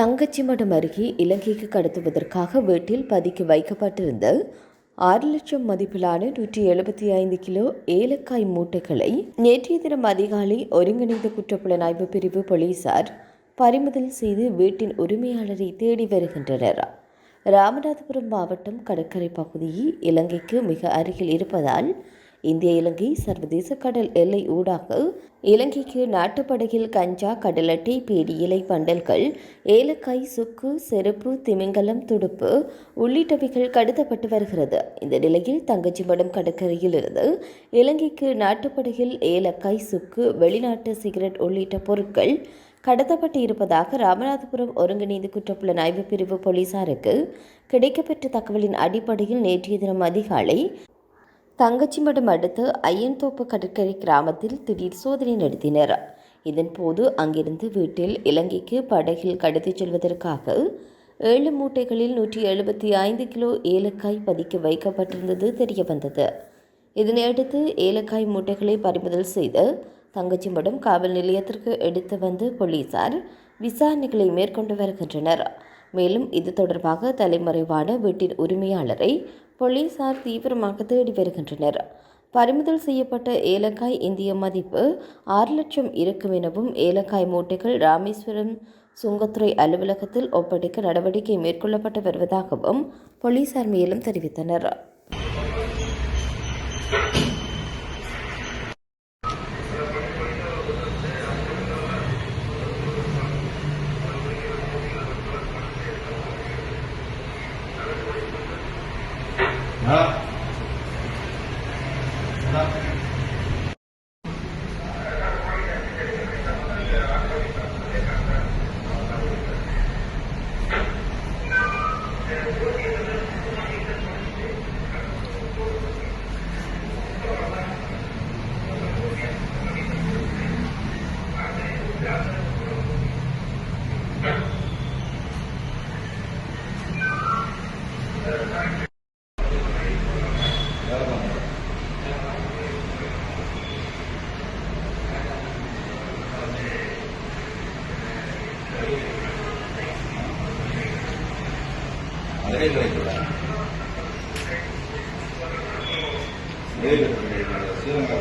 தங்கச்சி மடம் அருகே இலங்கைக்கு கடத்துவதற்காக வீட்டில் பதுக்கி வைக்கப்பட்டிருந்த ஆறு லட்சம் மதிப்பிலான நூற்றி எழுபத்தி ஐந்து கிலோ ஏலக்காய் மூட்டைகளை நேற்றைய தினம் அதிகாலை ஒருங்கிணைந்த குற்றப்புலனாய்வு பிரிவு போலீசார் பறிமுதல் செய்து வீட்டின் உரிமையாளரை தேடி வருகின்றனர். ராமநாதபுரம் மாவட்டம் கடற்கரை பகுதியில் இலங்கைக்கு மிக அருகில் இருப்பதால் இந்திய இலங்கை சர்வதேச கடல் எல்லை ஊடாக இலங்கைக்கு நாட்டுப்படகில் கஞ்சா கடலட்டை பேடி இலை பண்டல்கள் ஏலக்காய் சுக்கு செருப்பு திமிங்கலம் துடுப்பு உள்ளிட்டவைகள் கடத்தப்பட்டு வருகிறது. இந்த நிலையில் தங்கச்சிமடம் கடற்கரையில் இருந்து இலங்கைக்கு நாட்டுப்படகில் ஏலக்காய் சுக்கு வெளிநாட்டு சிகரெட் உள்ளிட்ட பொருட்கள் கடத்தப்பட்டு இருப்பதாக ராமநாதபுரம் ஒருங்கிணைந்த குற்றப்புலனாய்வு பிரிவு போலீசாருக்கு கிடைக்கப்பெற்ற தகவலின் அடிப்படையில் நேற்றைய தினம் அதிகாலை தங்கச்சிமடம் அடுத்து ஐயன்தோப்பு கடற்கரை கிராமத்தில் திடீர் சோதனை நடத்தினர். இதன்போது அங்கிருந்து வீட்டில் இலங்கைக்கு படகில் கடத்திச் செல்வதற்காக ஏழு மூட்டைகளில் நூற்றி எழுபத்தி ஐந்து கிலோ ஏலக்காய் பதுக்கி வைக்கப்பட்டிருந்தது தெரியவந்தது. இதனையடுத்து ஏலக்காய் மூட்டைகளை பறிமுதல் செய்து தங்கச்சிமடம் காவல் நிலையத்திற்கு எடுத்து வந்து போலீசார் விசாரணைகளை மேற்கொண்டு வருகின்றனர். மேலும் இது தொடர்பாக தலைமறைவான வீட்டின் உரிமையாளரை போலீசார் தீவிரமாக தேடி வருகின்றனர். பறிமுதல் செய்யப்பட்ட ஏலக்காய் இந்திய மதிப்பு ஆறு லட்சம் இருக்கும் எனவும் ஏலக்காய் மூட்டைகள் ராமேஸ்வரம் சுங்கத்துறை அலுவலகத்தில் ஒப்படைக்க நடவடிக்கை மேற்கொள்ளப்பட்டு வருவதாகவும் போலீசார் மேலும் தெரிவித்தனர். 啊 ಶ್ರೀಲಂಕಾ